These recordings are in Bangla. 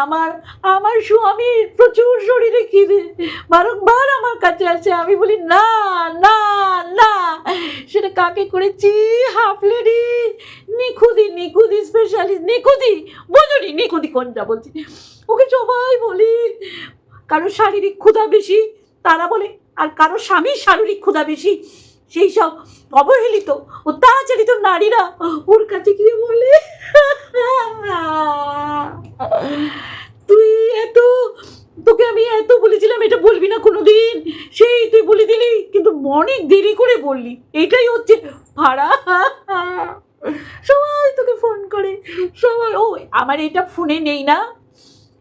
আমার আমার স্বামীর প্রচুর শরীরে খিদে। বারংবার আমার কাছে আছে আমি বলি, না না না। সেটা কাকে করেছি হাফ লেডি। নিখুদি নিখুদি স্পেশালিস্ট নিখুদি বোঝনি নিখুদি কোনটা বলছি? ওকে সবাই বলি, কারও শারীরিক ক্ষুধা বেশি? তারা বলে, আর কারও স্বামীর শারীরিক ক্ষুধা বেশি? সেই সব অবহেলিত অত্যাচারিত নারীরা ওর কাছে গিয়ে বলে, তুই এত, তোকে আমি এত বলেছিলাম, এটা বলবি না কোনোদিন। সেই তুই বলে দিলি, কিন্তু অনেক দেরি করে বললি। এটাই হচ্ছে ভাড়া। সবাই তোকে ফোন করে। সবাই, ও, আমার এটা ফোনে নেই না।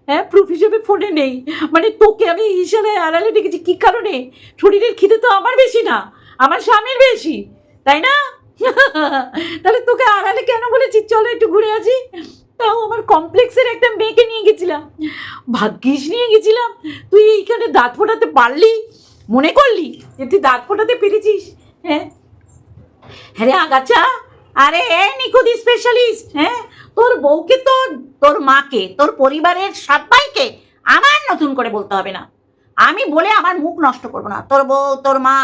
হ্যাঁ প্রুফ হিসেবে ফোনে নেই। মানে তোকে আমি ইশারায় আড়ালে ডেকেছি, কী কারণে? শরীরের খিদে তো আমার বেশি না। আমার স্বামীর বেশি, তাই না? তাহলে তোকে আড়ালে কেন বলেছি চলো একটু ঘুরে আসি। তাও আমার কমপ্লেক্সের একটা মেয়েকে নিয়ে গেছিলাম। ভাগ্যিস নিয়ে গেছিলাম। তুই এইখানে দাঁত ফোটাতে পারলি? মনে করলি যে তুই দাঁত ফোটাতে পেরেছিস? হ্যাঁ? হ্যাঁ রে আগাছা, আরে এ নিখুঁতি স্পেশালিস্ট হ্যাঁ? তোর বউকে তোর তোর মাকে, তোর পরিবারের সবাইকে আমার নতুন করে বলতে হবে না। আমি বলে আমার মুখ নষ্ট করব না। তোর বউ, তোর মা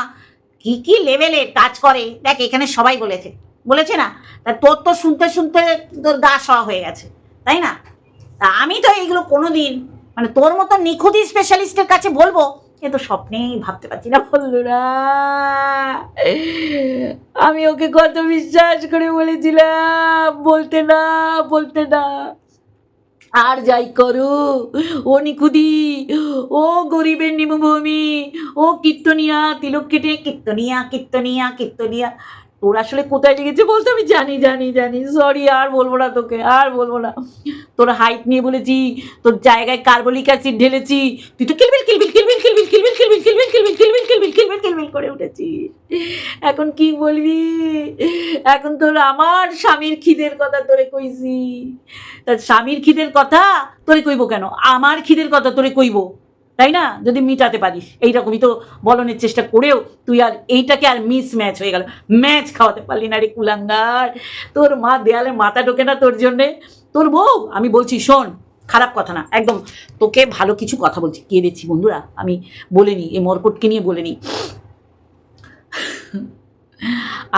কি কি লেভেলের কাজ করে? দেখ, এখানে সবাই বলেছে। বলেছে না? তা তোর তো শুনতে শুনতে তোর গা সওয়া হয়ে গেছে, তাই না? তা আমি তো এইগুলো কোনোদিন মানে তোর মতো নিখুঁতি স্পেশালিস্টের কাছে বলব এ তো স্বপ্নেই ভাবতে পারছি না না আমি ওকে কত বিশ্বাস করে বলেছিলাম, বলতে না বলতে না। আর যাই করো। ও নিকুদি, ও গরিবের নিমভূমি, ও কীর্তনিয়া, তিলক কেটে কীর্তনিয়া কীর্তনিয়া কীর্তনিয়া। তোর আসলে কোথায় লেগেছে বলতে আমি জানি জানি জানি সরি আর বলব না তোকে আর বলব না তোর হাইট নিয়ে বলেছি তোর জায়গায় কার্বলিক অ্যাসিড ঢেলেছি তুই তো কিলবিল কিলবিল কিলবিল কিলবিল কিলবিল কিলবিল কিলবিল কিলবিল কিলবিল কিলবিল কিলবিল কিলবিল করে উঠেছিস এখন কি বলবি এখন তোর আমার স্বামীর খিদের কথা তোরে কইছি তার স্বামীর খিদের কথা তোরে কইব কেন আমার খিদের কথা তোরে কইব তাই না? যদি মিটাতে পারিস। এইরকমই তো বলনের চেষ্টা করেও তুই আর এইটাকে আর মিস ম্যাচ হয়ে গেল। ম্যাচ খাওয়াতে পারলি না রে কুলাঙ্গার। তোর মা দেয়ালে মাথা ঢোকে না তোর জন্যে। তোর বউ, আমি বলছি, শোন, খারাপ কথা না, একদম তোকে ভালো কিছু কথা বলছি। কে দিচ্ছি বন্ধুরা? আমি বলে নিই এই মরকটকে নিয়ে বলে নিই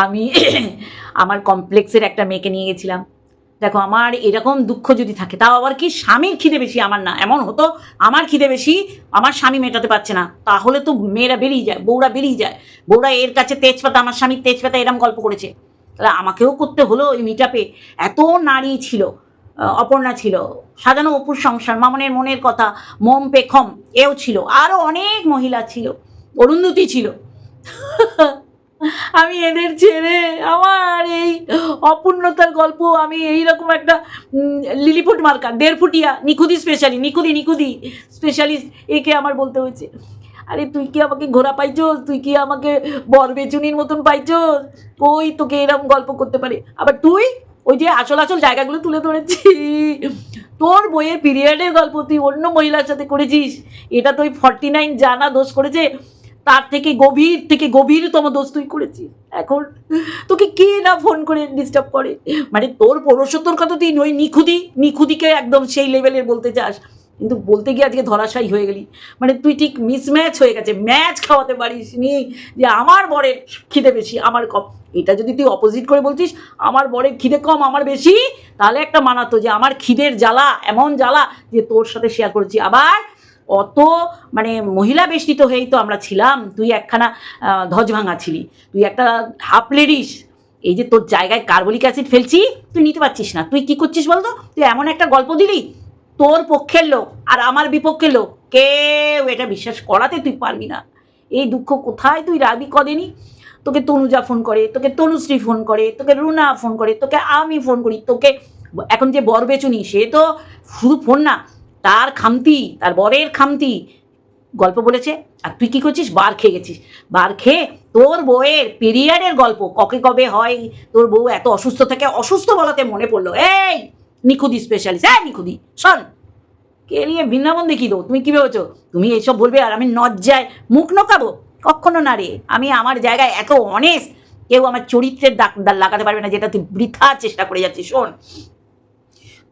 আমি আমার কমপ্লেক্সের একটা মেয়েকে নিয়ে গেছিলাম। দেখো, আমার এরকম দুঃখ যদি থাকে, তাও আবার কি স্বামীর খিদে বেশি? আমার না, এমন হতো, আমার খিদে বেশি, আমার স্বামী মেটাতে পারছে না। তাহলে তো মেয়েরা বেরিয়ে যায়, বউরা বেরিয়ে যায়। বউরা এর কাছে তেজপাতা, আমার স্বামীর তেজপাতা এরম গল্প করেছে। তাহলে আমাকেও করতে হলো ওই মিটাপে এত নারী ছিল অপর্ণা ছিল, সাজানো অপুর সংসার, মামনের মনের কথা, মম পেখম এও ছিল। আরও অনেক মহিলা ছিল, অরুন্ধতী ছিল। আমি এদের ছেড়ে আমার এই অপূর্ণতার গল্প আমি এইরকম একটা উম, লিলিপুট মার্কা দেড় ফুটিয়া নিখুদি স্পেশালি নিখুদি নিখুদি স্পেশালিস্ট একে আমার বলতে হয়েছে। আরে তুই কি আমাকে ঘোরা পাইছোস? তুই কি আমাকে বর বেচুনির মতন পাইছোস? ওই তোকে এরকম গল্প করতে পারে? আবার তুই ওই যে আসল আসল জায়গাগুলো তুলে ধরেছি। তোর বইয়ের পিরিয়ডের গল্প তুই অন্য মহিলার সাথে করেছিস। এটা তো ওই ফর্টি নাইন জানা দোষ করেছে। তার থেকে গভীর থেকে গভীরতম দোষ তুই করেছিস। এখন তোকে কে না ফোন করে ডিস্টার্ব করে? মানে তোর পৌরসত্তর কথা তুই ওই নিখুদি নিখুদিকে একদম সেই লেভেলের বলতে চাস কিন্তু বলতে গিয়ে আজকে ধরাশায়ী হয়ে গেলি। মানে তুই ঠিক মিসম্যাচ হয়ে গেছে। ম্যাচ খাওয়াতে পারিস নি যে আমার বরের খিদে বেশি, আমার কম। এটা যদি তুই অপোজিট করে বলছিস, আমার বরের খিদে কম, আমার বেশি, তাহলে একটা মানাতো যে আমার খিদের জ্বালা, এমন জ্বালা যে তোর সাথে শেয়ার করেছি। আবার অত মানে মহিলা বেষ্টিত হয়েই তো আমরা ছিলাম, তুই একখানা ধ্বজ ভাঙা ছিলি তুই একটা হাফ লেডিস, এই যে তোর জায়গায় কার্বলিক অ্যাসিড ফেলছি, তুই নিতে পারছিস না, তুই কি করছিস বলতো? তুই এমন একটা গল্প দিলি, তোর পক্ষের লোক আর আমার বিপক্ষের লোক, কেউ এটা বিশ্বাস করাতে তুই পারবি না। এই দুঃখ কোথায় তুই রাবি করেনি তোকে তনুজা ফোন করে, তোকে তনুশ্রী ফোন করে, তোকে রুনা ফোন করে, তোকে আমি ফোন করি, তোকে, এখন যে বর বেচুনি, সে তো শুধু ফোন না তার খামতি, তার বরের খামতি, গল্প বলেছে। আর তুই কি করছিস? বার খেয়ে গেছিস। বার খেয়ে তোর বউয়ের পিরিয়ডের গল্প, কবে কবে হয়, তোর বউ এত অসুস্থ থাকে অসুস্থ বলাতে মনে পড়ল। এই নিখুদি স্পেশালিস্ট হ্যাঁ নিখুদি শোন। কেলিয়ে বৃন্দাবন দেখি তো? তুমি কি ভেবেছো? তুমি এইসব বলবে আর আমি নজ্জায় মুখ নোকাবো? কখনো না রে। আমি আমার জায়গায় এত অনেস্ট কেউ আমার চরিত্রের দাগ লাগাতে পারবে না যেটা তুই বৃথা চেষ্টা করে যাচ্ছিস শোন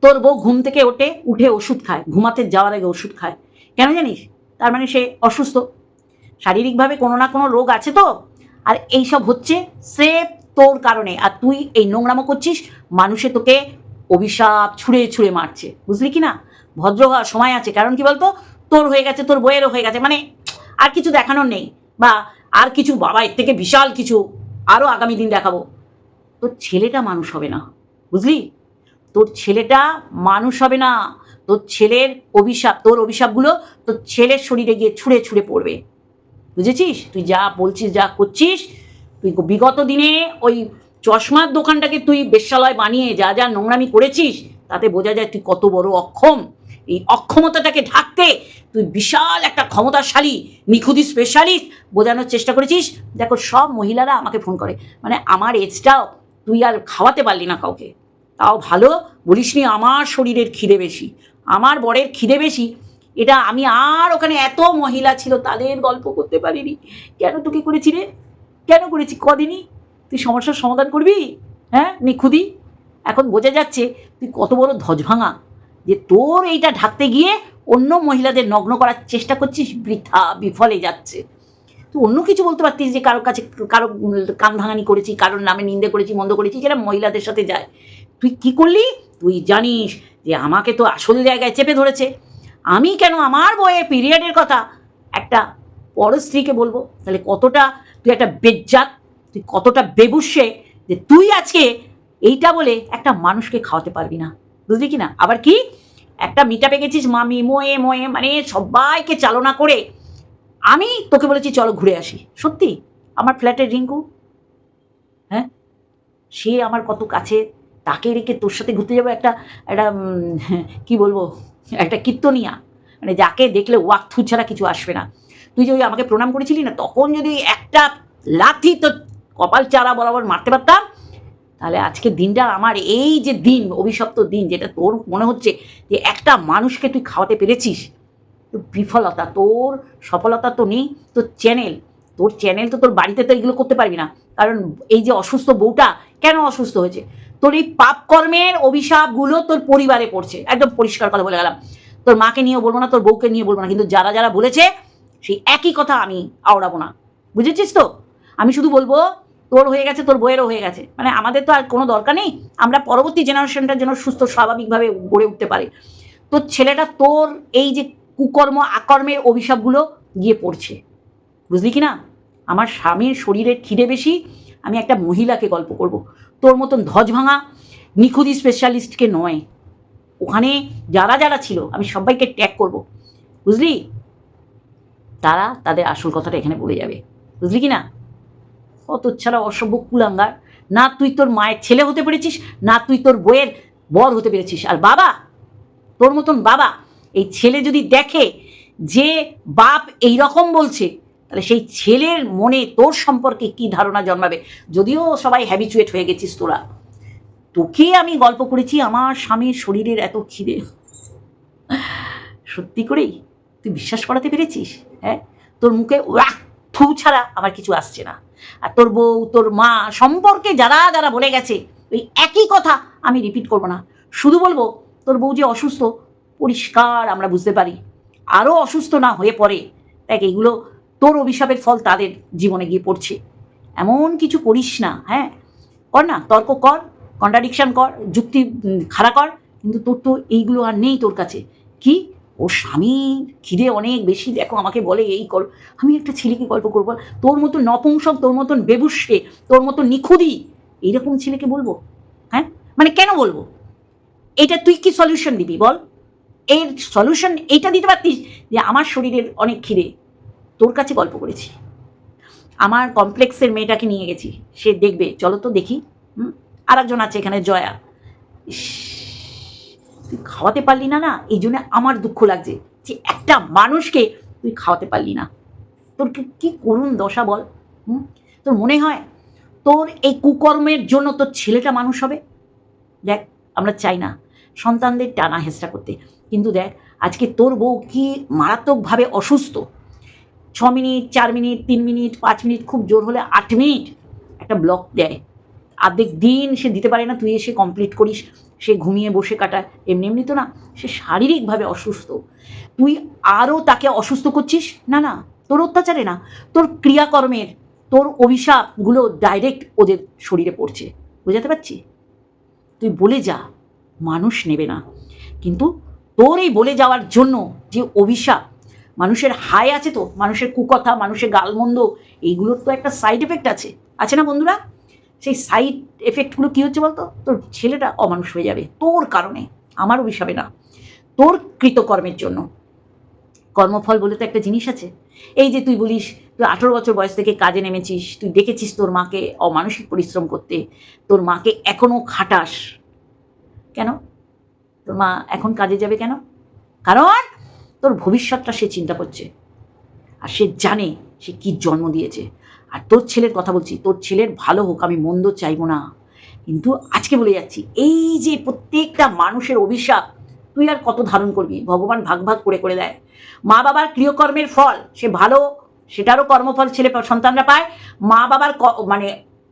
তোর বউ ঘুম থেকে ওঠে, উঠে ওষুধ খায়, ঘুমাতে যাওয়ার আগে ওষুধ খায়। কেন জানিস? তার মানে সে অসুস্থ। শারীরিকভাবে কোনো না কোনো রোগ আছে তো? আর এইসব হচ্ছে স্রেফ তোর কারণে। আর তুই এই নোংরামো করছিস, মানুষে তোকে অভিশাপ ছুঁড়ে ছুঁড়ে মারছে। বুঝলি কি না? ভদ্র হওয়ার সময় আছে। কারণ কি বলতো? তোর হয়ে গেছে, তোর বইয়েরও হয়ে গেছে। মানে আর কিছু দেখানোর নেই। বা আর কিছু বাবা, এর থেকে বিশাল কিছু আরও আগামী দিন দেখাবো। তোর ছেলেটা মানুষ হবে না। বুঝলি? তোর ছেলেটা মানুষ হবে না। তোর ছেলের অভিশাপ, তোর অভিশাপগুলো তোর ছেলের শরীরে গিয়ে ছুঁড়ে ছুঁড়ে পড়বে। বুঝেছিস? তুই যা বলছিস, যা করছিস, তুই বিগত দিনে ওই চশমার দোকানটাকে তুই বেশ্যালয় বানিয়ে যা যা নোংরামি করেছিস, তাতে বোঝা যায় তুই কত বড় অক্ষম। এই অক্ষমতাটাকে ঢাকতে তুই বিশাল একটা ক্ষমতাশালী, নিখুঁতি স্পেশালিস্ট বোঝানোর চেষ্টা করেছিস। দেখো, সব মহিলারা আমাকে ফোন করে। মানে আমার এজটাও তুই আর খাওয়াতে পারলি না কাউকে। তাও ভালো? বলিসনি আমার শরীরের খিদে বেশি। আমার বরের খিদে বেশি? এটা আমি আর ওখানে এত মহিলা ছিল, তাদের গল্প করতে পারিনি। কেন তোকে করেছি রে? কেন করেছি? কদিনই? তুই সমস্যার সমাধান করবি? হ্যাঁ নিখুদি এখন বোঝা যাচ্ছে, তুই কত বড় ধ্বজ ভাঙা যে তোর এইটা ঢাকতে গিয়ে অন্য মহিলাদের নগ্ন করার চেষ্টা করছিস, বৃথা, বিফলে যাচ্ছে। তুই অন্য কিছু বলতে পারতিস যে কারোর কাছে কারও কান ভাঙানি করেছি, কারোর নামে নিন্দে করেছি, মন্দ করেছি, যেটা মহিলাদের সাথে যায়। তুই কি করলি? তুই জানিস যে আমাকে তো আসল জায়গায় চেপে ধরেছে। আমি কেন আমার বইয়ে পিরিয়ডের কথা একটা পর স্ত্রীকে বলব? তাহলে কতটা তুই একটা বেজ্জাত, তুই কতটা বেবুসে যে তুই আজকে এইটা বলে একটা মানুষকে খাওয়াতে পারবি না। বুঝলি কি না? আবার কি? একটা মিটা গেছিস, মামি মোয়ে মোয়ে মানে সবাইকে চালনা করে। আমি তোকে বলেছি, চলো ঘুরে আসি। সত্যি? আমার ফ্ল্যাটের রিঙ্কু? হ্যাঁ? সে আমার কত কাছে তাকে রেখে তোর সাথে ঘুরতে যাব একটা একটা কি বলব, একটা কীর্তনিয়া। মানে যাকে দেখলে ওয়াক থু ছাড়া কিছু আসবে না। তুই যে ওই আমাকে প্রণাম করেছিলি না, তখন যদি একটা লাথি তোর কপাল চারা বরাবর মারতে পারতাম, তাহলে আজকে দিনটা আমার এই যে দিন, অভিশপ্ত দিন, যেটা তোর মনে হচ্ছে যে একটা মানুষকে তুই খাওয়াতে পেরেছিস বিফলতা, তোর সফলতা তো নেই, তোর চ্যানেল তোর চ্যানেল তো তোর বাড়িতে তো এগুলো করতে পারবি না। কারণ এই যে অসুস্থ বউটা কেন অসুস্থ হয়েছে? তোর এই পাপ কর্মের অভিশাপগুলো তোর পরিবারে পড়ছে। একদম পরিষ্কার কথা বলে গেলাম। তোর মাকে নিয়েও বলব না, তোর বউকে নিয়ে বলব না, কিন্তু যারা যারা বলেছে, সেই একই কথা আমি আওড়াবো না। বুঝেছিস তো? আমি শুধু বলব, তোর হয়ে গেছে, তোর বইয়েরও হয়ে গেছে। মানে আমাদের তো আর কোনো দরকার নেই, আমরা পরবর্তী জেনারেশনটার যেন সুস্থ, স্বাভাবিকভাবে গড়ে উঠতে পারে। তোর ছেলেটা তোর এই যে কুকর্ম, আকর্মের অভিশাপগুলো গিয়ে পড়ছে। বুঝলি কি না? আমার স্বামীর শরীরের খিদে বেশি, আমি একটা মহিলাকে গল্প করব। তোর মতন ধ্বজ ভাঙা, নিখুঁতি স্পেশালিস্টকে নয়। ওখানে যারা যারা ছিল, আমি সবাইকে ট্যাগ করব। বুঝলি? তারা তাদের আসল কথাটা এখানে বলে যাবে। বুঝলি কি না কত ছাড়া অসভ্য কুলাঙ্গার। না তুই তোর মায়ের ছেলে হতে পেরেছিস, না তুই তোর বইয়ের বর হতে পেরেছিস। আর বাবা, তোর মতন বাবা, এই ছেলে যদি দেখে যে বাপ এই রকম বলছে তাহলে সেই ছেলের মনে তোর সম্পর্কে কি ধারণা জন্মাবে? যদিও সবাই হ্যাবিচুয়েট হয়ে গেছিস তোরা। তোকে আমি গল্প করেছি, আমার স্বামীর শরীরের এত খিদে। সত্যি করেই? তুই বিশ্বাস করাতে পেরেছিস? হ্যাঁ? তোর মুখে থু ছাড়া আমার কিছু আসছে না। আর তোর বউ, তোর মা সম্পর্কে যারা যারা বলে গেছে, ওই একই কথা আমি রিপিট করব না। শুধু বলব, তোর বউ যে অসুস্থ, পরিষ্কার আমরা বুঝতে পারি। আরও অসুস্থ না হয়ে পড়ে। দেখ, এইগুলো তোর অভিশাপের ফল তাদের জীবনে গিয়ে পড়ছে। এমন কিছু করিস না হ্যাঁ? কর না, তর্ক কর কন্ট্রাডিকশন কর, যুক্তি খাড়া কর, কিন্তু তোর তো এইগুলো আর নেই তোর কাছে। কি? ও স্বামী, খিদে অনেক বেশি, দেখো আমাকে বলে এই কর। আমি একটা ছেলেকে গল্প করব। তোর মতন নপুংসক, তোর মতন বেবুসে তোর মতন নিখুদি এইরকম ছেলেকে বলব? হ্যাঁ? মানে কেন বলব? এটা তুই কি সলিউশন দিবি বল? এর সলিউশন এইটা দিতে পারতিস যে আমার শরীরের অনেক খিদে। তোর কাছে গল্প করেছি। আমার কমপ্লেক্সের মেয়েটাকে নিয়ে গেছি। সে দেখবে, চলো তো দেখি। হুম? আর একজন আছে এখানে, জয়া। তুই খাওয়াতে পারলি না না? এই জন্য আমার দুঃখ লাগছে যে একটা মানুষকে তুই খাওয়াতে পারলি না। তোর কি- কি করুণ দশা বল, হুম? তোর মনে হয় তোর এই কুকর্মের জন্য তোর ছেলেটা মানুষ হবে? দেখ, আমরা চাই না সন্তানদের টানা হেঁচড়া করতে। কিন্তু দেখ, আজকে তোর বউ কি মারাত্মকভাবে অসুস্থ? ছ মিনিট, চার মিনিট, তিন মিনিট, পাঁচ মিনিট খুব জোর হলে আট মিনিট একটা ব্লক দেয়। অর্ধেক দিন সে দিতে পারে না, তুই এসে কমপ্লিট করিস, সে ঘুমিয়ে বসে কাটায়। এমনি এমনি তো না, সে শারীরিকভাবে অসুস্থ। তুই আরও তাকে অসুস্থ করছিস? না না, তোর অত্যাচারে না, তোর ক্রিয়াকর্মের, তোর অভিশাপগুলো ডাইরেক্ট ওদের শরীরে পড়ছে। বোঝাতে পারছি? তুই বলে যা, মানুষ নেবে না। কিন্তু তোর এই বলে যাওয়ার জন্য যে অভিশাপ মানুষের হাই আছে তো, মানুষের কুকথা, মানুষের গালমন্দ, এইগুলোর তো একটা সাইড এফেক্ট আছে। আছে না বন্ধুরা? সেই সাইড এফেক্টগুলো কী হচ্ছে বলতো? তোর ছেলেটা অমানুষ হয়ে যাবে, তোর কারণে আমার অভিশাপে না। তোর কৃতকর্মের জন্য। কর্মফল বলে তো একটা জিনিস আছে। এই যে তুই বলিস, তুই আঠেরো বছর বয়স থেকে কাজে নেমেছিস, তুই দেখেছিস তোর মাকে অমানসিক পরিশ্রম করতে, তোর মাকে এখনও খাটাস। কেন? তোর মা এখন কাজে যাবে কেন? কারণ তোর ভবিষ্যৎটা সে চিন্তা করছে। আর সে জানে সে কি জন্ম দিয়েছে। আর তোর ছেলের কথা বলছি, তোর ছেলের ভালো হোক, আমি মন্দ চাইব না। কিন্তু আজকে বলে যাচ্ছি, এই যে প্রত্যেকটা মানুষের অভিশাপ, তুই আর কত ধারণ করবি? ভগবান ভাগ ভাগ করে করে দেয়। মা বাবার ক্রিয়কর্মের ফল, সে ভালো, সেটারও কর্মফল ছেলে সন্তানরা পায়। মা বাবার মানে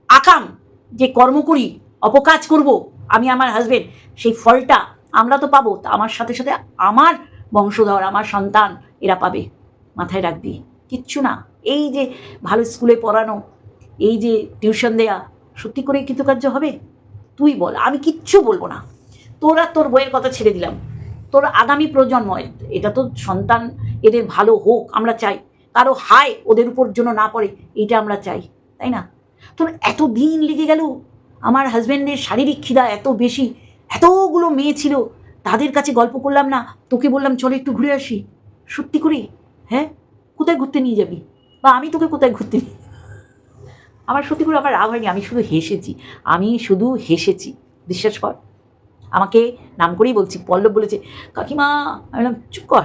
আকাম, যে কর্ম করি, অপকাজ করব, আমি আমার হাজবেন্ড সেই ফলটা আমরা তো পাবো। আমার সাথে সাথে আমার বংশধর, আমার সন্তান, এরা পাবে। মাথায় রাখবি কিচ্ছু না। এই যে ভালো স্কুলে পড়ানো, এই যে টিউশন দেয়া, সত্যি করে কৃতকার্য হবে? তুই বল। আমি কিচ্ছু বলব না। তোরা তোর বইয়ের কথা ছেড়ে দিলাম। তোর আগামী প্রজন্ম এটা তো সন্তান, এদের ভালো হোক, আমরা চাই। কারও হায় ওদের উপর জন্য না পড়ে এইটা আমরা চাই। তাই না? তোর এত দিন লেগে গেল। আমার হাজব্যান্ডের শারীরিক খিদা এত বেশি। এতগুলো মেয়ে ছিল। তাদের কাছে গল্প করলাম না, তোকে বললাম, চলো একটু ঘুরে আসি। সত্যি করে? হ্যাঁ? কোথায় ঘুরতে নিয়ে যাবি? বা আমি তোকে কোথায় ঘুরতে নিয়ে আমার সত্যি করে আমার রাগ হয়নি, আমি শুধু হেসেছি। আমি শুধু হেসেছি। বিশ্বাস কর। আমাকে নাম করেই বলছি, পল্লব বলেছে, কাকিমা, আমি বললাম, চুপ কর।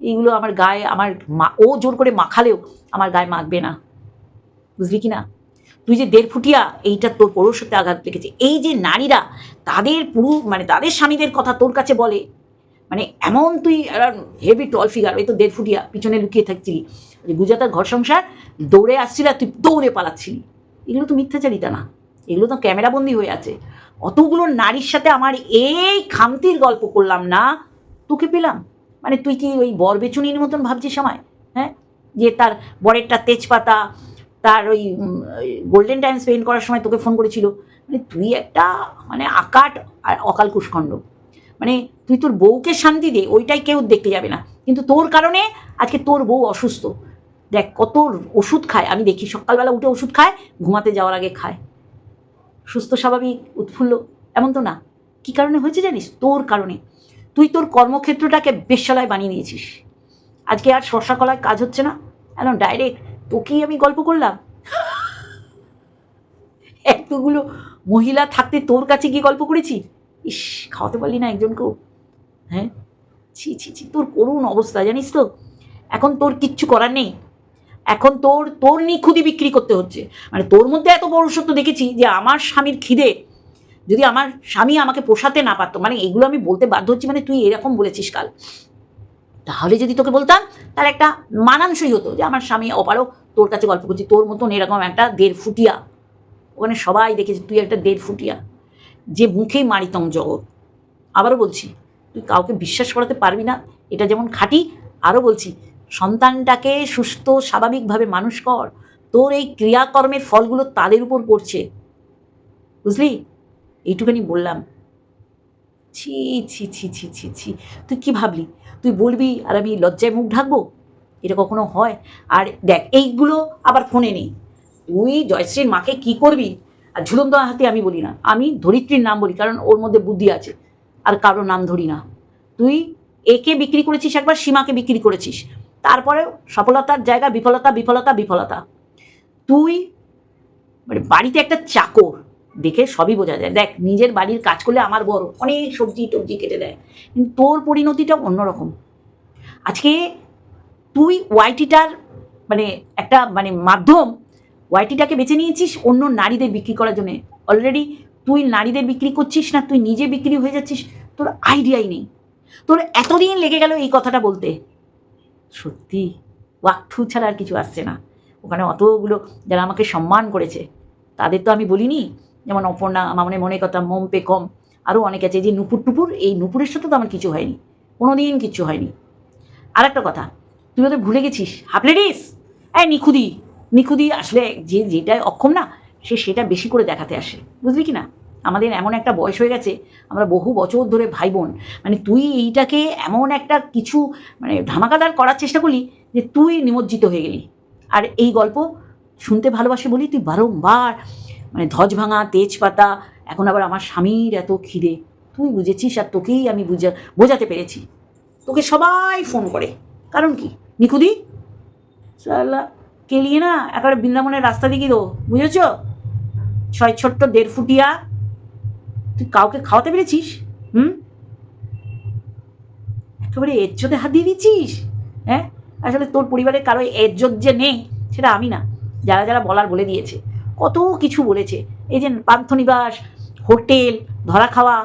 এইগুলো আমার গায়ে, আমার মা ও জোর করে মাখালেও আমার গায়ে মাখবে না। বুঝলি কি না? তুই যে দেড় ফুটিয়া এইটা তোর পৌরসত্বে আঘাত লেগেছে এই যে নারীরা তাদের পুরু মানে তাদের স্বামীদের কথা তোর কাছে বলে মানে এমন তুই হেভি টল ফিগার ওই তো দেড় ফুটিয়া, পিছনে লুকিয়ে থাকছিলি। গুজরাতের ঘর সংসার, দৌড়ে আসছিল আর তুই দৌড়ে পালাচ্ছিলি। এগুলো তো মিথ্যাচারিতা না। এগুলো তো ক্যামেরাবন্দি হয়ে আছে। অতগুলো নারীর সাথে আমার এই খামতির গল্প করলাম না, তোকে পেলাম। মানে তুই কি ওই বর বেচুনির মতন ভাবছিস সময় হ্যাঁ? যে তার বরেরটা তেজপাতা তার ওই গোল্ডেন টাইম স্পেন্ড করার সময় তোকে ফোন করেছিল। মানে তুই একটা মানে আকাট আর অকাল কুষ্খণ্ড। মানে তুই তোর বউকে শান্তি দে, ওইটাই কেউ দেখতে যাবে না। কিন্তু তোর কারণে আজকে তোর বউ অসুস্থ। দেখ, কত ওষুধ খায়। আমি দেখি সকালবেলা উঠে ওষুধ খায়, ঘুমাতে যাওয়ার আগে খায়। সুস্থ, স্বাভাবিক, উৎফুল্ল, এমন তো না। কী কারণে হয়েছে জানিস? তোর কারণে। তুই তোর কর্মক্ষেত্রটাকে বেশ্যালয় বানিয়ে নিয়েছিস। আজকে আর শশা কলায় কাজ হচ্ছে না। একদম ডাইরেক্ট তোকেই আমি গল্প করলাম। এতগুলো মহিলা থাকতে তোর কাছে গিয়ে গল্প করেছি? ইস, খাওয়াতে পারলি না একজনকেও। হ্যাঁ? ছি ছি ছি, তোর করুণ অবস্থা, জানিস তো? এখন তোর কিচ্ছু করার নেই। এখন তোর তোর নিখুঁতি বিক্রি করতে হচ্ছে। মানে তোর মধ্যে এত পৌরুষত্ব দেখেছি যে আমার স্বামীর খিদে যদি আমার স্বামী আমাকে পোষাতে না পারতো মানে এগুলো আমি বলতে বাধ্য হচ্ছি মানে তুই এরকম বলেছিস কাল। তাহলে যদি তোকে বলতাম, তাহলে একটা মানানসই হতো যে আমার স্বামী অপারও তোর কাছে গল্প করছি, তোর মতন এরকম একটা দেড় ফুটিয়া। ওখানে সবাই দেখেছে, তুই একটা দেড় ফুটিয়া। যে মুখেই মারিতম জগৎ। আবারও বলছি, তুই কাউকে বিশ্বাস করাতে পারবি না, এটা যেমন খাটি, আরও বলছি, সন্তানটাকে সুস্থ, স্বাভাবিকভাবে মানুষ কর। তোর এই ক্রিয়াকর্মের ফলগুলো তাদের উপর পড়ছে। বুঝলি? এইটুখানি বললাম। ছি ছি ছি ছি ছি ছি। তুই কি ভাবলি? তুই বলবি আর আমি লজ্জায় মুখ ঢাকবো? এটা কখনো হয়? আর দেখ, এইগুলো আবার ফোনে নেই। তুই জয়শ্রীর মাকে কি করবি? আর ঝুলন্ত হাতে আমি বলি না। আমি ধরিত্রীর নাম বলি, কারণ ওর মধ্যে বুদ্ধি আছে। আর কারোর নাম ধরি না। তুই একে বিক্রি করেছিস একবার, সীমাকে বিক্রি করেছিস। তারপরে সফলতার জায়গা বিফলতা বিফলতা বিফলতা। তুই মানে বাড়িতে একটা চাকর। দেখে সবই বোঝা যায়। দেখ, নিজের বাড়ির কাজ করলে আমার বড় অনেক সবজি টবজি কেটে দেয়। কিন্তু তোর পরিণতিটা অন্যরকম। আজকে তুই ওয়াইটিটার মানে একটা মানে মাধ্যম, ওয়াইটিটাকে বেছে নিয়েছিস অন্য নারীদের বিক্রি করার জন্য। অলরেডি তুই নারীদের বিক্রি করছিস না, তুই নিজে বিক্রি হয়ে যাচ্ছিস, তোর আইডিয়াই নেই। তোর এতদিন লেগে গেল এই কথাটা বলতে। সত্যি ওয়াক্থু ছাড়া আর কিছু আসছে না। ওখানে অতগুলো যারা আমাকে সম্মান করেছে, তাদের তো আমি বলিনি যেমন অপর্ণা আমার মনে মনে কথা, মোম পে কম আরও অনেক আছে। যে নুপুর টুপুর, এই নুপুরের সাথে তো আমার কিছু হয়নি। কোনো দিন কিচ্ছু হয়নি। আর একটা কথা, তুই ওদের ভুলে গেছিস? হাফ হাফলেডিস এই নিখুদি নিখুদি আসলে যে যেটা অক্ষম না, সে সেটা বেশি করে দেখাতে আসে। বুঝলি কি না? আমাদের এমন একটা বয়স হয়ে গেছে, আমরা বহু বছর ধরে ভাই বোন মানে তুই এইটাকে এমন একটা কিছু মানে ধামাকাদার করার চেষ্টা করলি যে তুই নিমজ্জিত হয়ে গেলি। আর এই গল্প শুনতে ভালোবাসে বলি তুই বারংবার মানে ধ্বজ ভাঙা তেজপাতা এখন আবার আমার স্বামীর এত খিদে। তুই বুঝেছিস আর তোকেই আমি বুঝা, বোঝাতে পেরেছি। তোকে সবাই ফোন করে। কারণ কি? নিখুদি সালা কেলিয়ে না একেবারে বৃন্দাবনের রাস্তা দিকে তো বুঝেছ? ছয় ছোট্ট দেড় ফুটিয়া। তুই কাউকে খাওয়াতে পেরেছিস? হুম? একেবারে এজ্জতে হাত দিয়ে দিচ্ছিস? হ্যাঁ? আসলে তোর পরিবারের কারও এজ্জত যে নেই, সেটা আমি না। যারা যারা বলার বলে দিয়েছে। কত কিছু বলেছে। এই যে পান্থনিবাস, হোটেল ধরা খাওয়া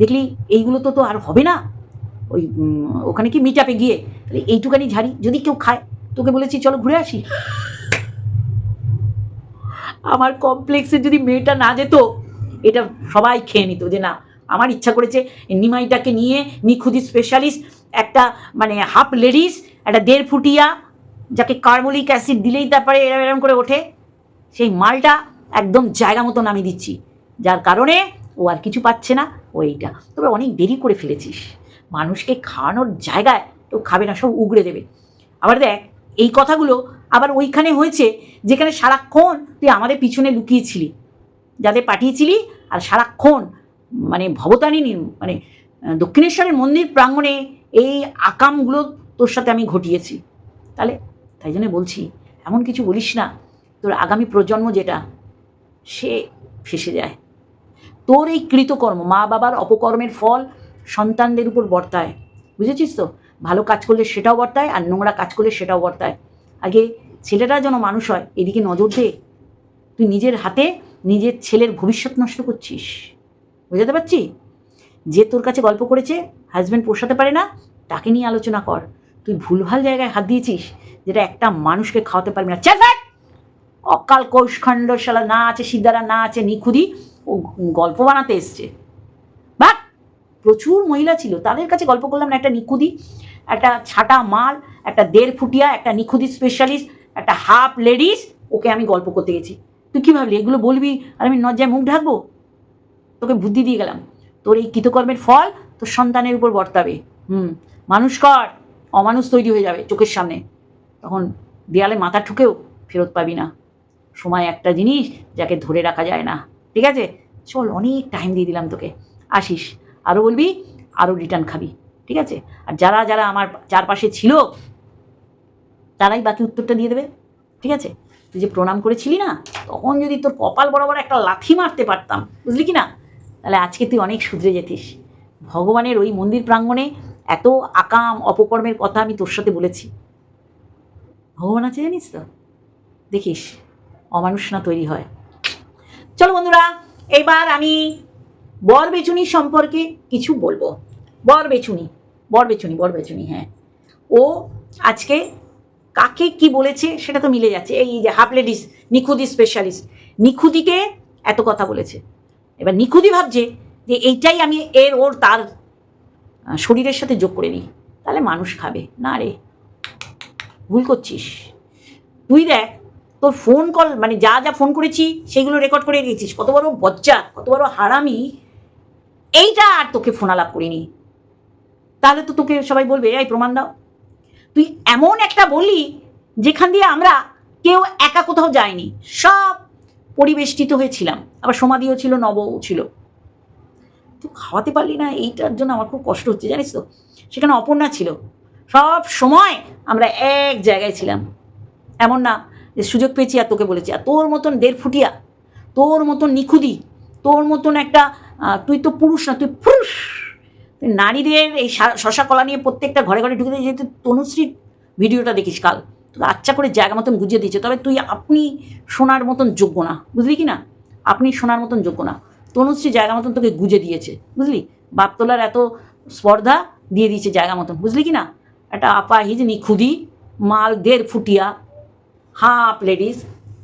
দেখলি এইগুলো তো তো আর হবে না। ওই ওখানে কি মিটাপে গিয়ে, তাহলে এইটুকানি ঝাড়ি যদি কেউ খায়, তোকে বলেছি চলো ঘুরে আসি। আমার কমপ্লেক্সে যদি মেয়েটা না যেত, এটা সবাই খেয়ে নিত যে না, আমার ইচ্ছা করেছে নিমাইটাকে নিয়ে নিখুঁতি স্পেশালিস্ট একটা মানে হাফ লেডিস একটা দেড় ফুটিয়া যাকে কার্বলিক অ্যাসিড দিলেই তারপরে এরম এরম করে ওঠে। সেই মালটা একদম জায়গা মতো নামিয়ে দিচ্ছি। যার কারণে ও আর কিছু পাচ্ছে না, ও এইটা। তবে অনেক দেরি করে ফেলেছিস। মানুষকে খাওয়ানোর জায়গায় তো খাবে না, সব উগড়ে দেবে। আবার দেখ, এই কথাগুলো আবার ওইখানে হয়েছে যেখানে সারাক্ষণ তুই আমাদের পিছনে লুকিয়েছিলি। যাদের পাঠিয়েছিলি আর সারাক্ষণ মানে ভবতারিণী মানে দক্ষিণেশ্বরের মন্দির প্রাঙ্গণে এই আকামগুলো তোর সাথে আমি ঘটিয়েছি। তাহলে তাই জন্য বলছি, এমন কিছু বলিস না। তোর আগামী প্রজন্ম যেটা, সে ফেসে যায়। তোর এই কৃতকর্ম, মা বাবার অপকর্মের ফল সন্তানদের উপর বর্তায়। বুঝেছিস তো? ভালো কাজ করলে সেটাও বর্তায় আর নোংরা কাজ করলে সেটাও বর্তায়। আগে ছেলেটা যেন মানুষ হয়, এদিকে নজর দে। তুই নিজের হাতে নিজের ছেলের ভবিষ্যৎ নষ্ট করছিস। বুঝাতে পারছি? যে তোর কাছে গল্প করেছে হাজব্যান্ড পোষাতে পারে না, তাকে নিয়ে আলোচনা কর। তুই ভুলভাল জায়গায় হাত দিয়েছিস, যেটা একটা মানুষকে খাওয়াতে পারবি না। চার অকাল কৌশখণ্ড শালা না আছে, সিদ্ধারা না আছে নিখুদি ও গল্প বানাতে এসছে। বাট প্রচুর মহিলা ছিল। তাদের কাছে গল্প করলাম না, একটা নিখুদি একটা ছাটা মাল, একটা দেড় ফুটিয়া, একটা নিখুদি স্পেশালিস্ট একটা হাফ লেডিস ওকে আমি গল্প করতে গেছি। তুই কী ভাবলি, এগুলো বলবি? আর আমি নজ্জায় মুখ ঢাকবো? তোকে বুদ্ধি দিয়ে গেলাম। তোর এই কৃতকর্মের ফল তোর সন্তানের উপর বর্তাবে। হুম, মানুষ কর, অমানুষ তৈরি হয়ে যাবে চোখের সামনে। তখন দেয়ালে মাথা ঠুকেও ফেরত পাবি না। সময় একটা জিনিস যাকে ধরে রাখা যায় না। ঠিক আছে? চল, অনেক টাইম দিয়ে দিলাম তোকে। আসিস আরও বলবি আরও রিটার্ন খাবি। ঠিক আছে? আর যারা যারা আমার চারপাশে ছিল, তারাই বাকি উত্তরটা দিয়ে দেবে। ঠিক আছে? তুই যে প্রণাম করেছিলি না, তখন যদি তোর কপাল বরাবর একটা লাথি মারতে পারতাম, বুঝলি কি না? তাহলে আজকে তুই অনেক শুধরে যেতিস। ভগবানের ওই মন্দির প্রাঙ্গণে এত আকাম অপকর্মের কথা আমি তোর সাথে বলেছি। ভগবান আছে জানিস তো? দেখিস। অমানুষ না তৈরি হয়। চলো বন্ধুরা, এবার আমি বর বেচুনি সম্পর্কে কিছু বলব। বর বেচুনি বর বেচুনি বর বেচুনি হ্যাঁ। ও আজকে কাকে কি বলেছে সেটা তো মিলে যাচ্ছে। এই যে হাফ লেডিস নিখুদি স্পেশালিস্ট নিখুদিকে এত কথা বলেছে। এবার নিখুদি ভাবছে যে এইটাই আমি এর, ওর, তার শরীরের সাথে যোগ করে নিই। তাহলে মানুষ খাবে। না রে, ভুল করছিস। তুই দেখ তোর ফোন কল মানে যা যা ফোন করেছি, সেগুলো রেকর্ড করে রেখেছিস। কত বড় বজ্জা কত বড় হারামি। এইটা আর তোকে ফোন আলাপ করিনি। তাহলে তো তোকে সবাই বলবে, এই প্রমাণ দাও। তুই এমন একটা বলি, যেখান দিয়ে আমরা কেউ একা কোথাও যায়নি সব পরিবেষ্টিত হয়েছিলাম। আবার সমাধিও ছিল, নবও ছিল। তুই খাওয়াতে পারলি না, এইটার জন্য আমার খুব কষ্ট হচ্ছে, জানিস তো? সেখানে অপর্ণা ছিল। সব সময় আমরা এক জায়গায় ছিলাম। এমন না যে সুযোগ পেয়েছি আর তোকে বলেছি। আর তোর মতন দেড় ফুটিয়া তোর মতন নিখুদি তোর মতন একটা তুই তো পুরুষ না, তুই পুরুষ। তুই নারীদের এই শশা কলা নিয়ে প্রত্যেকটা ঘরে ঘরে ঢুকে দিয়ে যেহেতু তনুশ্রীর ভিডিওটা দেখিস কাল। আচ্ছা করে জায়গা মতন গুজিয়ে দিয়েছে। তবে তুই আপনি শোনার মতন যোগ্য না। বুঝলি কি না? আপনি শোনার মতন যোগ্য না। তনুশ্রী জায়গা মতন তোকে গুজে দিয়েছে। বুঝলি? বাপতলার এত স্পর্ধা দিয়ে দিয়েছে জায়গা মতন। বুঝলি কি না? একটা আপাহিজ নিখুদি মাল দের ফুটিয়া হাফ লেডিস।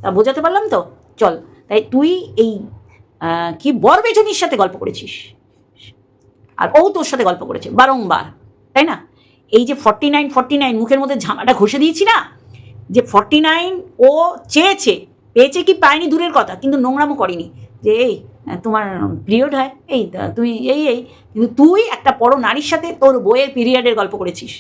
তা বোঝাতে পারলাম তো? চল, তাই তুই এই কি কি বরবেজনির সাথে গল্প করেছিস? আর ও তোর সাথে গল্প করেছে, বারংবার, তাই না? এই যে ফর্টি নাইন ফর্টি নাইন মুখের মধ্যে ঝামাটা ঘষে দিয়েছি না? যে ফর্টি নাইন ও চেয়েছে, পেয়েছে কি পায়নি দূরের কথা, কিন্তু নোংরামও করেনি। যে এই তোমার পিরিয়ড হয়, এই তুই, এই এই, কিন্তু তুই একটা বড় নারীর সাথে তোর বইয়ের পিরিয়ডের গল্প করেছিস।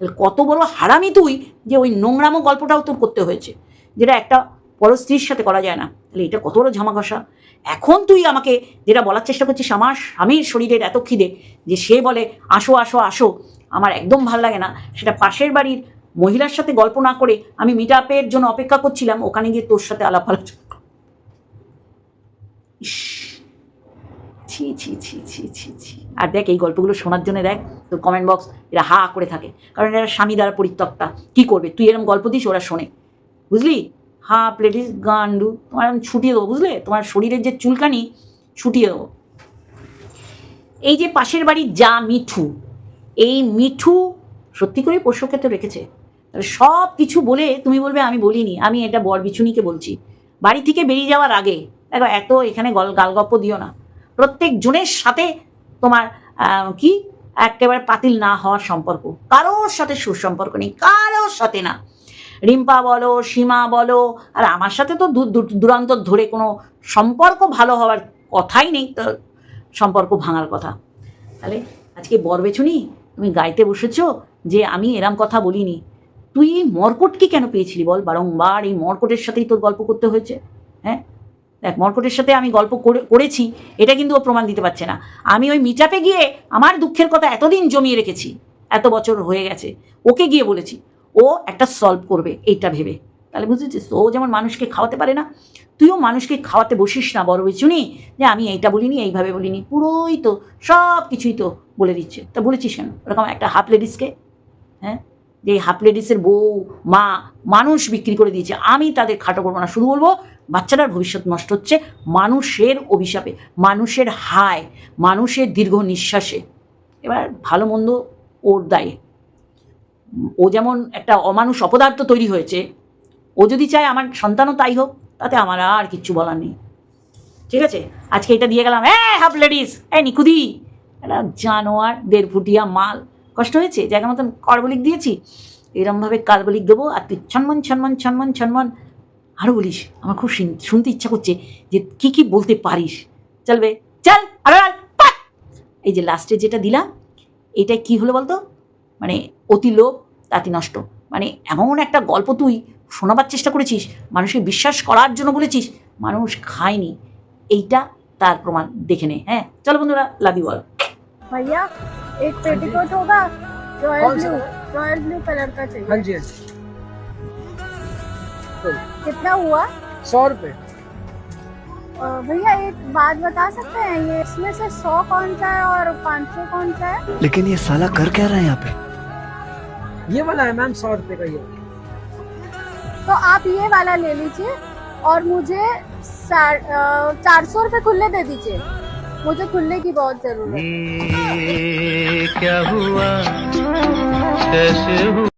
তাহলে কত বড় হারামি তুই যে ওই নোংরামো গল্পটাও তোর করতে হয়েছে? যেটা একটা বড় স্ত্রীর সাথে করা যায় না। তাহলে এটা কত বড় ঝামাঘষা? এখন তুই আমাকে যেটা বলার চেষ্টা করছিস আমার স্বামীর শরীরের এত খিদে যে সে বলে, আসো আসো আসো। আমার একদম ভালো লাগে না। সেটা পাশের বাড়ির মহিলার সাথে গল্প না করে আমি মিট জন্য অপেক্ষা করছিলাম, ওখানে গিয়ে তোর সাথে আলাপ আলোচনা করব। ইস, ছি ছি ছি ছি ছি ছি। আর দেখ, এই গল্পগুলো শোনার জন্য দেখ তোর কমেন্ট বক্স এরা হা করে থাকে। কারণ এরা স্বামী দ্বারা পরিত্যক্তা। কী করবে? তুই এরকম গল্প দিস, ওরা শোনে। বুঝলি? হা, প্লেটিস, গান্ডু। তোমার আমি ছুটিয়ে দেবো, বুঝলে? তোমার শরীরের যে চুলকানি, ছুটিয়ে দেবো। এই যে পাশের বাড়ির যা মিঠু, এই মিঠু সত্যি করে পোষ্যকে তো রেখেছে সব কিছু বলে তুমি বলবে, আমি বলিনি। আমি এটা বর বিছুনিকে বলছি। বাড়ি থেকে বেরিয়ে যাওয়ার আগে, দেখো, এত এখানে গল, গালগপ্প দিও না। প্রত্যেক জনের সাথে তোমার কি? একেবারে পাতিল না হওয়ার সম্পর্ক। কারোর সাথে সুসম্পর্ক নেই, কারোর সাথে না। রিম্পা বলো, সীমা বলো, আর আমার সাথে তো দূর, দূর- দূরান্তর ধরে কোনো সম্পর্ক ভালো হওয়ার কথাই নেই, তো সম্পর্ক ভাঙার কথা। তাহলে আজকে বরবেছুনি, তুমি গাইতে বসেছো যে আমি এরম কথা বলিনি। তুই এই মর্কটকে কেন পেয়েছিলি বল? বারংবার এই মর্কটের সাথেই তোর গল্প করতে হয়েছে হ্যাঁ? দেখ, মর্কটের সাথে আমি গল্প করে- করেছি, এটা কিন্তু ও প্রমাণ দিতে পারছে না। আমি ওই মিটাপে গিয়ে আমার দুঃখের কথা এতদিন জমিয়ে রেখেছি, এত বছর হয়ে গেছে, ওকে গিয়ে বলেছি, ও একটা সলভ করবে, এইটা ভেবে। তাহলে বুঝেছিস, ও যেমন মানুষকে খাওয়াতে পারে না, তুইও মানুষকে খাওয়াতে বসিস না, বড় বেচুনি, যে আমি এইটা বলিনি, এইভাবে বলিনি, পুরোই তো সব কিছুই তো বলে দিচ্ছে। তা বলেছিস কেন? ওরকম একটা হাফ লেডিসকে হ্যাঁ? যে হাফ লেডিসের বউ, মা, মানুষ বিক্রি করে দিয়েছে, আমি তাদের খাটো করব না, শুধু বলব বাচ্চাটার ভবিষ্যৎ নষ্ট হচ্ছে মানুষের অভিশাপে, মানুষের হায়, মানুষের দীর্ঘ নিঃশ্বাসে। এবার ভালো মন্দ ওর দায়ে। ও যেমন একটা অমানুষ অপদার্থ তৈরি হয়েছে, ও যদি চায় আমার সন্তানও তাই হোক, তাতে আমার আর কিচ্ছু বলার নেই। ঠিক আছে? আজকে এটা দিয়ে গেলাম। হ্যাঁ হাফ লেডিস, এই নিকুদি। একটা জানোয়ার দেড় ফুটিয়া মাল। কষ্ট হয়েছে? জায়গা মতন কার্বলিক দিয়েছি? এরমভাবে কার্বলিক দেবো আর তুই ছনমন ছনমন ছনমন ছনমন। আরও বলিস আমার খুব শুন- শুনতে ইচ্ছা করছে যে কি কি বলতে পারিস চলবে চল আর আর, পাক! এই যে লাস্টে যেটা দিলাম এটা কি হলো বলতো মানে অতি লোভ তাতি নষ্ট মানে এমন একটা গল্প তুই শোনাবার চেষ্টা করেছিস মানুষকে বিশ্বাস করার জন্য বলেছিস মানুষ খায়নি এইটা তার প্রমাণ দেখে নে হ্যাঁ চলো বন্ধুরা লাভ ইউ অল भैया एक पेटीकोट होगा रॉयल कौन सा? ब्लू रॉयल ब्लू कलर का चाहिए हाँ जी जी कितना हुआ? सौ रुपये अ, भैया एक बात बता सकते हैं ये इसमें से सौ कौन सा है और पाँच सौ कौन सा है? लेकिन ये साला कर क्या रहा है यहाँ पे? ये वाला है मैम सौ रुपये का ये। तो आप ये वाला ले लीजिए और मुझे चार सौ रुपये खुले दे दीजिए। मुझे खुले की बहुत ज़रूरत है। क्या हुआ? कैसे हुआ